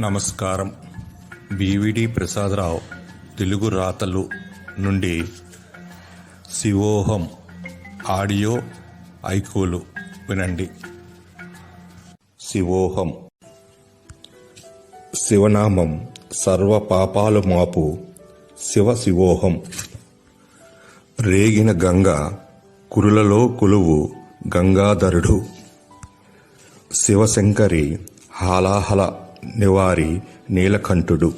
నమస్కారం. బీవిడి ప్రసాదరావు తెలుగు రాతలు నుండి శివోహం ఆడియో ఐకోలు వినండి. శివోహం శివనామం సర్వ పాపాలు మాపు శివ శివోహం రేగిన గంగ కురులలో కొలువు గంగాధరుడు. శివశంకరి హాలాహల నివారి నీలకంఠుడు.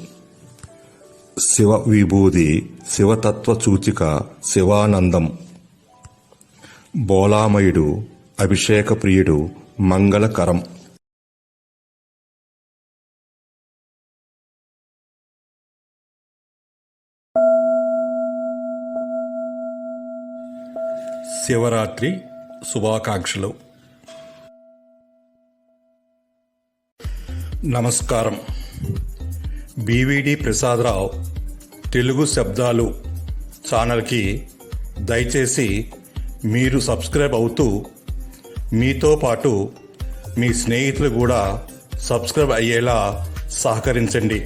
శివ విభూది శివతత్వ సూచిక శివానందం. బోలామయుడు అభిషేక ప్రియుడు మంగళకరం. శివరాత్రి శుభాకాంక్షలు. నమస్కారం. బీవీడి ప్రసాదరావు తెలుగు శబ్దాలు ఛానల్కి దయచేసి మీరు సబ్స్క్రైబ్ అవుతూ మీతో పాటు మీ స్నేహితులు కూడా సబ్స్క్రైబ్ అయ్యేలా సహకరించండి.